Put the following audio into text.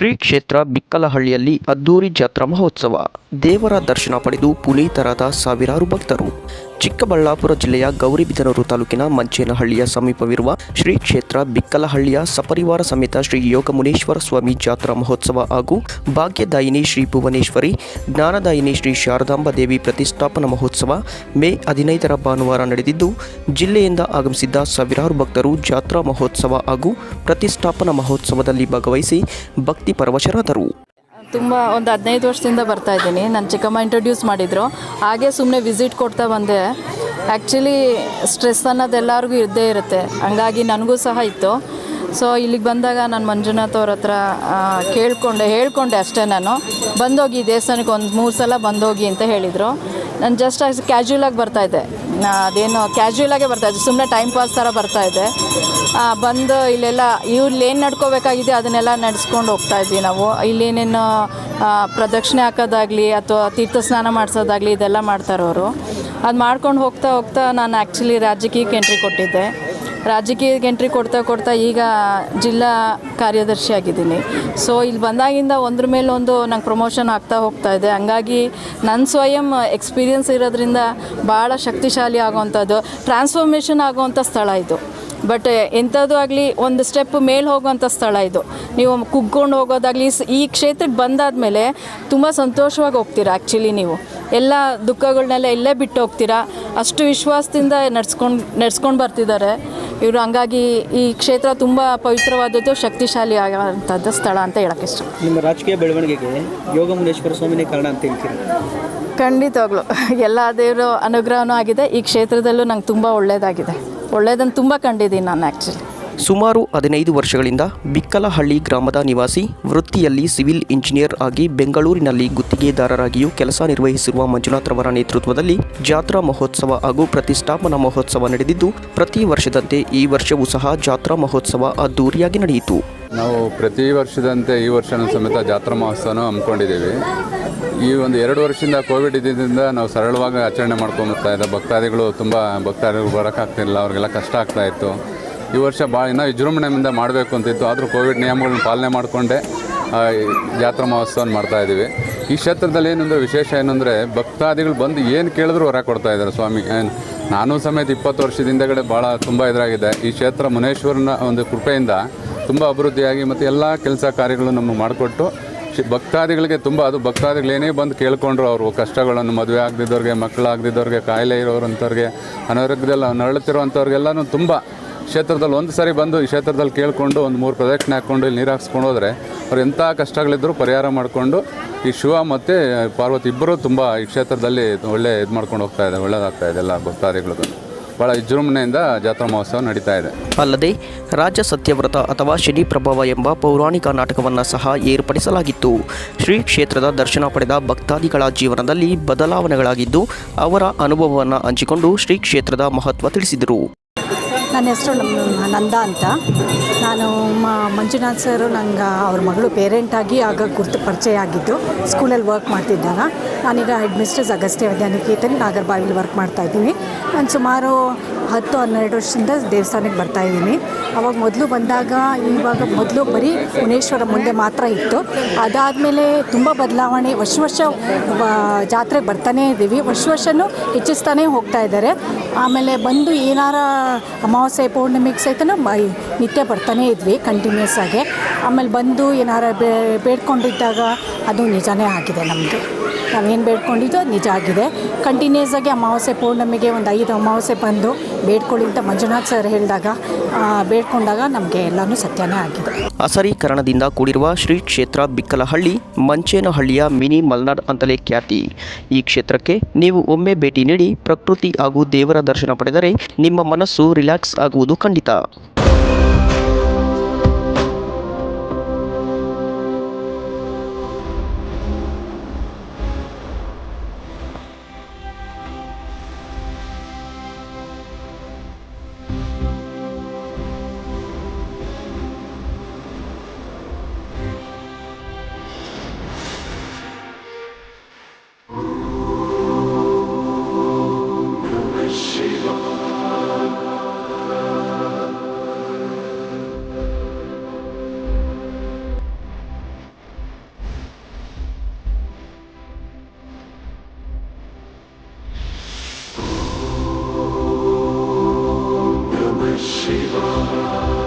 ಶ್ರೀ ಕ್ಷೇತ್ರ ಬಿಕ್ಕಲಹಳ್ಳಿಯಲ್ಲಿ ಅದ್ದೂರಿ ಜಾತ್ರಾ ಮಹೋತ್ಸವ. ದೇವರ ದರ್ಶನ ಪಡೆದು ಪುನೀತರಾದ ಸಾವಿರಾರು ಭಕ್ತರು. ಚಿಕ್ಕಬಳ್ಳಾಪುರ ಜಿಲ್ಲೆಯ ಗೌರಿಬಿದನೂರು ತಾಲೂಕಿನ ಮಂಚೇನಹಳ್ಳಿಯ ಸಮೀಪವಿರುವ ಶ್ರೀ ಕ್ಷೇತ್ರ ಬಿಕ್ಕಲಹಳ್ಳಿಯ ಸಪರಿವಾರ ಸಮೇತ ಶ್ರೀ ಯೋಗಮುನೇಶ್ವರ ಸ್ವಾಮಿ ಜಾತ್ರಾ ಮಹೋತ್ಸವ ಹಾಗೂ ಭಾಗ್ಯದಾಯಿನಿ ಶ್ರೀ ಭುವನೇಶ್ವರಿ, ಜ್ಞಾನದಾಯಿನಿ ಶ್ರೀ ಶಾರದಾಂಬ ದೇವಿ ಪ್ರತಿಷ್ಠಾಪನಾ ಮಹೋತ್ಸವ ಮೇ ಹದಿನೈದರ ಭಾನುವಾರ ನಡೆದಿದ್ದು, ಜಿಲ್ಲೆಯಿಂದ ಆಗಮಿಸಿದ್ದ ಸಾವಿರಾರು ಭಕ್ತರು ಜಾತ್ರಾ ಮಹೋತ್ಸವ ಹಾಗೂ ಪ್ರತಿಷ್ಠಾಪನಾ ಮಹೋತ್ಸವದಲ್ಲಿ ಭಾಗವಹಿಸಿ ಭಕ್ತಿ ಪರವಶರಾದರು. ತುಂಬ ಒಂದು ಹದಿನೈದು ವರ್ಷದಿಂದ ಬರ್ತಾ ಇದ್ದೀನಿ. ನನ್ನ ಚಿಕ್ಕಮ್ಮ ಇಂಟ್ರೊಡ್ಯೂಸ್ ಮಾಡಿದರು. ಹಾಗೆ ಸುಮ್ಮನೆ ವಿಸಿಟ್ ಕೊಡ್ತಾ ಬಂದೆ. ಆ್ಯಕ್ಚುಲಿ ಸ್ಟ್ರೆಸ್ ಅನ್ನೋದು ಎಲ್ಲರಿಗೂ ಇದ್ದೇ ಇರುತ್ತೆ. ಹಂಗಾಗಿ ನನಗೂ ಸಹ ಇತ್ತು. ಸೊ ಇಲ್ಲಿಗೆ ಬಂದಾಗ ನಾನು ಮಂಜುನಾಥ್ ಅವ್ರ ಹತ್ರ ಕೇಳಿಕೊಂಡೆ, ಹೇಳ್ಕೊಂಡೆ ಅಷ್ಟೇ ನಾನು. ಬಂದೋಗಿ, ದೇವಸ್ಥಾನಕ್ಕೆ ಒಂದು ಮೂರು ಸಲ ಬಂದೋಗಿ ಅಂತ ಹೇಳಿದರು. ನಾನು ಜಸ್ಟ್ ಆಗಿ ಕ್ಯಾಶುಯಲಾಗಿ ಬರ್ತಾಯಿದ್ದೆ ಅದೇನು ಬರ್ತಾ ಇದ್ದೆ. ಸುಮ್ಮನೆ ಟೈಮ್ ಪಾಸ್ ಥರ ಬರ್ತಾ ಇದ್ದೆ. ಬಂದು ಇಲ್ಲೆಲ್ಲ ಇವ್ರಲ್ಲಿ ಏನು ನಡ್ಕೋಬೇಕಾಗಿದೆ ಅದನ್ನೆಲ್ಲ ನಡೆಸ್ಕೊಂಡು ಹೋಗ್ತಾ ಇದ್ವಿ ನಾವು. ಇಲ್ಲೇನೇನು ಪ್ರದಕ್ಷಿಣೆ ಹಾಕೋದಾಗಲಿ ಅಥವಾ ತೀರ್ಥ ಸ್ನಾನ ಮಾಡಿಸೋದಾಗಲಿ ಇದೆಲ್ಲ ಮಾಡ್ತಾರವರು. ಅದು ಮಾಡ್ಕೊಂಡು ಹೋಗ್ತಾ ಹೋಗ್ತಾ ನಾನು ಆ್ಯಕ್ಚುಲಿ ರಾಜಕೀಯಕ್ಕೆ ಎಂಟ್ರಿ ಕೊಟ್ಟಿದ್ದೆ. ರಾಜಕೀಯಕ್ಕೆ ಎಂಟ್ರಿ ಕೊಡ್ತಾ ಕೊಡ್ತಾ ಈಗ ಜಿಲ್ಲಾ ಕಾರ್ಯದರ್ಶಿ ಆಗಿದ್ದೀನಿ. ಸೊ ಇಲ್ಲಿ ಬಂದಾಗಿಂದ ಒಂದ್ರ ಮೇಲೆ ಒಂದು ನಂಗೆ ಪ್ರಮೋಷನ್ ಆಗ್ತಾ ಹೋಗ್ತಾ ಇದೆ. ಹಂಗಾಗಿ ನನ್ನ ಸ್ವಯಂ ಎಕ್ಸ್ಪೀರಿಯನ್ಸ್ ಇರೋದ್ರಿಂದ ಭಾಳ ಶಕ್ತಿಶಾಲಿ ಆಗೋವಂಥದ್ದು ಟ್ರಾನ್ಸ್ಫಾರ್ಮೇಷನ್ ಆಗುವಂಥ ಸ್ಥಳ ಇದು. ಬಟ್ ಎಂಥದ್ದು ಆಗಲಿ ಒಂದು ಸ್ಟೆಪ್ ಮೇಲೆ ಹೋಗುವಂಥ ಸ್ಥಳ ಇದು. ನೀವು ಕುಗ್ಕೊಂಡು ಹೋಗೋದಾಗಲಿ ಈ ಕ್ಷೇತ್ರಕ್ಕೆ ಬಂದಾದ ಮೇಲೆ ತುಂಬ ಸಂತೋಷವಾಗಿ ಹೋಗ್ತೀರಾ ಆ್ಯಕ್ಚುಲಿ ನೀವು? ಎಲ್ಲ ದುಃಖಗಳನ್ನೆಲ್ಲ ಇಲ್ಲೇ ಬಿಟ್ಟು ಹೋಗ್ತೀರಾ? ಅಷ್ಟು ವಿಶ್ವಾಸದಿಂದ ನಡ್ಸ್ಕೊಂಡು ನಡ್ಸ್ಕೊಂಡು ಬರ್ತಿದ್ದಾರೆ. ಇವರು ಹಂಗಾಗಿ ಈ ಕ್ಷೇತ್ರ ತುಂಬ ಪವಿತ್ರವಾದದ್ದು ಶಕ್ತಿಶಾಲಿ ಆಗುವಂಥದ್ದು ಸ್ಥಳ ಅಂತ ಹೇಳಕ್ಕೆ ಇಷ್ಟ. ನಿಮ್ಮ ರಾಜಕೀಯ ಬೆಳವಣಿಗೆಗೆ ಯೋಗ ಮುನೇಶ್ವರ ಸ್ವಾಮಿನೇ ಕಾರಣ ಅಂತ ಹೇಳ್ತೀರಿ? ಖಂಡಿತವಾಗ್ಲು. ಎಲ್ಲ ದೇವರ ಅನುಗ್ರಹನೂ ಆಗಿದೆ. ಈ ಕ್ಷೇತ್ರದಲ್ಲೂ ನಂಗೆ ತುಂಬ ಒಳ್ಳೆಯದಾಗಿದೆ ಒಳ್ಳೆಯದನ್ನು ತುಂಬ ಕಂಡಿದ್ದೀನಿ ನಾನು ಆ್ಯಕ್ಚುಲಿ ಸುಮಾರು ಹದಿನೈದು ವರ್ಷಗಳಿಂದ ಬಿಕ್ಕಲಹಳ್ಳಿ ಗ್ರಾಮದ ನಿವಾಸಿ, ವೃತ್ತಿಯಲ್ಲಿ ಸಿವಿಲ್ ಇಂಜಿನಿಯರ್ ಆಗಿ ಬೆಂಗಳೂರಿನಲ್ಲಿ ಗುತ್ತಿಗೆದಾರರಾಗಿಯೂ ಕೆಲಸ ನಿರ್ವಹಿಸಿರುವ ಮಂಜುನಾಥ್ರವರ ನೇತೃತ್ವದಲ್ಲಿ ಜಾತ್ರಾ ಮಹೋತ್ಸವ ಹಾಗೂ ಪ್ರತಿಷ್ಠಾಪನಾ ಮಹೋತ್ಸವ ನಡೆದಿದ್ದು, ಪ್ರತಿ ವರ್ಷದಂತೆ ಈ ವರ್ಷವೂ ಸಹ ಜಾತ್ರಾ ಮಹೋತ್ಸವ ಅದ್ದೂರಿಯಾಗಿ ನಡೆಯಿತು. ನಾವು ಪ್ರತಿ ವರ್ಷದಂತೆ ಈ ವರ್ಷನೂ ಸಮೇತ ಜಾತ್ರಾ ಮಹೋತ್ಸವನ ಹಮ್ಮಿಕೊಂಡಿದ್ದೀವಿ. ಈ ಒಂದು ಎರಡು ವರ್ಷದಿಂದ ಕೋವಿಡ್ ಇದ್ದಿದ್ದರಿಂದ ನಾವು ಸರಳವಾಗಿ ಆಚರಣೆ ಮಾಡ್ಕೊಂಬರ್ತಾ ಇದ್ದ ಭಕ್ತಾದಿಗಳು ತುಂಬ ಭಕ್ತಾದಿಗಳು ಬರೋಕ್ಕಾಗ್ತಿರಲಿಲ್ಲ, ಅವ್ರಿಗೆಲ್ಲ ಕಷ್ಟ ಆಗ್ತಾ ಇತ್ತು. ಈ ವರ್ಷ ಭಾಳ ಇನ್ನೂ ವಿಜೃಂಭಣೆಯಿಂದ ಮಾಡಬೇಕು ಅಂತಿತ್ತು. ಆದರೂ ಕೋವಿಡ್ ನಿಯಮಗಳನ್ನ ಪಾಲನೆ ಮಾಡಿಕೊಂಡೆ ಜಾತ್ರಾ ಮಾಡ್ತಾ ಇದ್ದೀವಿ. ಈ ಕ್ಷೇತ್ರದಲ್ಲಿ ಏನಂದರೆ ವಿಶೇಷ ಏನಂದರೆ ಭಕ್ತಾದಿಗಳು ಬಂದು ಏನು ಕೇಳಿದ್ರು ಹೊರ ಕೊಡ್ತಾ ಇದ್ದಾರೆ ಸ್ವಾಮಿ. ನಾನು ಸಮೇತ ಇಪ್ಪತ್ತು ವರ್ಷದಿಂದಗಡೆ ಭಾಳ ತುಂಬ ಎದುರಾಗಿದೆ ಈ ಕ್ಷೇತ್ರ ಮುನೇಶ್ವರನ ಒಂದು ಕೃಪೆಯಿಂದ ತುಂಬ ಅಭಿವೃದ್ಧಿಯಾಗಿ ಮತ್ತು ಎಲ್ಲ ಕೆಲಸ ಕಾರ್ಯಗಳು ನಮಗೆ ಮಾಡಿಕೊಟ್ಟು ಭಕ್ತಾದಿಗಳಿಗೆ ತುಂಬ, ಅದು ಭಕ್ತಾದಿಗಳು ಏನೇ ಬಂದು ಕೇಳ್ಕೊಂಡ್ರು ಅವರು ಕಷ್ಟಗಳನ್ನು, ಮದುವೆ ಆಗದಿದ್ದವ್ರಿಗೆ ಮಕ್ಕಳಾಗದಿದ್ದವ್ರಿಗೆ ಕಾಯಿಲೆ ಇರೋರಂಥವ್ರಿಗೆ, ಅನಾರೋಗ್ಯದಲ್ಲಿ ನರಳುತ್ತಿರುವಂಥವ್ರಿಗೆಲ್ಲನೂ ತುಂಬ ಕ್ಷೇತ್ರದಲ್ಲಿ ಒಂದು ಸಾರಿ ಬಂದು ಈ ಕ್ಷೇತ್ರದಲ್ಲಿ ಕೇಳಿಕೊಂಡು ಒಂದು ಮೂರು ಪ್ರದಕ್ಷಿಣೆ ಹಾಕ್ಕೊಂಡು ಇಲ್ಲಿ ನೀರು ಹಾಕ್ಸ್ಕೊಂಡು ಹೋದರೆ ಅವ್ರು ಎಂಥ ಕಷ್ಟಗಳಿದ್ದರೂ ಪರಿಹಾರ ಮಾಡಿಕೊಂಡು ಈ ಶಿವ ಮತ್ತು ಪಾರ್ವತಿ ಇಬ್ಬರೂ ತುಂಬ ಈ ಕ್ಷೇತ್ರದಲ್ಲಿ ಒಳ್ಳೆ ಇದು ಮಾಡ್ಕೊಂಡು ಹೋಗ್ತಾ ಇದೆ, ಒಳ್ಳೇದಾಗ್ತಾ ಇದೆ ಎಲ್ಲ ಭಕ್ತಾದಿಗಳಿಗೂ. ಭಾಳ ವಿಜೃಂಭಣೆಯಿಂದ ಜಾತ್ರಾ ಮಹೋತ್ಸವ ನಡೀತಾ ಇದೆ. ಅಲ್ಲದೆ ರಾಜ ಸತ್ಯವ್ರತ ಅಥವಾ ಶನಿ ಪ್ರಭಾವ ಎಂಬ ಪೌರಾಣಿಕ ನಾಟಕವನ್ನು ಸಹ ಏರ್ಪಡಿಸಲಾಗಿತ್ತು. ಶ್ರೀ ಕ್ಷೇತ್ರದ ದರ್ಶನ ಪಡೆದ ಭಕ್ತಾದಿಗಳ ಜೀವನದಲ್ಲಿ ಬದಲಾವಣೆಗಳಾಗಿದ್ದು ಅವರ ಅನುಭವವನ್ನು ಹಂಚಿಕೊಂಡು ಶ್ರೀ ಕ್ಷೇತ್ರದ ಮಹತ್ವ ತಿಳಿಸಿದರು. ನನ್ನ ಹೆಸರು ನಮ್ಮ ನಂದ ಅಂತ. ನಾನು ಮಂಜುನಾಥ್ ಸರು ನಂಗೆ ಅವ್ರ ಮಗಳು ಪೇರೆಂಟಾಗಿ ಆಗ ಗುರ್ತು ಪರಿಚಯ ಆಗಿದ್ದು ಸ್ಕೂಲಲ್ಲಿ ವರ್ಕ್ ಮಾಡ್ತಿದ್ದಾಗ ನಾನೀಗ ಹೆಡ್ ಮಿಸ್ಟ್ರೆಸ್ ಅಗಸ್ತ್ಯ ವಿದ್ಯಾನಿಕೇತನ್ ನಾಗರಬಾವಿಲಿ ವರ್ಕ್ ಮಾಡ್ತಾ ಇದ್ದೀನಿ. ನಾನು ಸುಮಾರು ಹತ್ತು, ಹನ್ನೆರಡು ವರ್ಷದಿಂದ ದೇವಸ್ಥಾನಕ್ಕೆ ಬರ್ತಾ ಇದ್ದೀನಿ. ಅವಾಗ ಮೊದಲು ಬಂದಾಗ ಇವಾಗ ಮೊದಲು ಬರೀ ಮುನೇಶ್ವರ ಮುಂದೆ ಮಾತ್ರ ಇತ್ತು. ಅದಾದಮೇಲೆ ತುಂಬ ಬದಲಾವಣೆ, ವರ್ಷ ವರ್ಷ ಜಾತ್ರೆಗೆ ಬರ್ತಾನೇ ಇದ್ದೀವಿ. ವರ್ಷ ವರ್ಷವೂ ಹೆಚ್ಚಿಸ್ತಾನೇ ಹೋಗ್ತಾ ಇದ್ದಾರೆ. ಆಮೇಲೆ ಬಂದು ಏನಾರ ಅಮಾವಾಸ್ಯೆ, ಪೌರ್ಣಿಮೆಗೆ ಸಹಿತ ನಿತ್ಯ ನಿತ್ಯ ಬರ್ತಾನೇ ಇದ್ವಿ ಕಂಟಿನ್ಯೂಸ್ ಆಗಿ. ಆಮೇಲೆ ಬಂದು ಏನಾರ ಬೇಡ್ಕೊಂಡಿದ್ದಾಗ ಅದು ನಿಜನೇ ಆಗಿದೆ ನಮ್ಮದು ನಾವೇನು ಬೇಡ್ಕೊಂಡಿದ್ದು ಅದು ನಿಜ ಆಗಿದೆ. ಕಂಟಿನ್ಯೂಸ್ ಆಗಿ ಅಮಾವಾಸ್ಯೆ ಪೌರ್ಣಮಿಗೆ ಒಂದು ಐದು ಅಮಾವಾಸ್ಯೆ ಬಂದು ಬೇಡ್ಕೊಳ್ಳಿ ಅಂತ ಮಂಜುನಾಥ್ ಸರ್ ಹೇಳಿದಾಗ ಬೇಡ್ಕೊಂಡಾಗ ನಮಗೆ ಎಲ್ಲನೂ ಸತ್ಯನೇ ಆಗಿದೆ. ಅಸರೀಕರಣದಿಂದ ಕೂಡಿರುವ ಶ್ರೀ ಕ್ಷೇತ್ರ ಬಿಕ್ಕಲಹಳ್ಳಿ, ಮಂಚೇನಹಳ್ಳಿಯ ಮಿನಿ ಮಲ್ನಾಡ್ ಅಂತಲೇ ಖ್ಯಾತಿ. ಈ ಕ್ಷೇತ್ರಕ್ಕೆ ನೀವು ಒಮ್ಮೆ ಭೇಟಿ ನೀಡಿ ಪ್ರಕೃತಿ ಹಾಗೂ ದೇವರ ದರ್ಶನ ಪಡೆದರೆ ನಿಮ್ಮ ಮನಸ್ಸು ರಿಲ್ಯಾಕ್ಸ್ ಆಗುವುದು ಖಂಡಿತ. evil.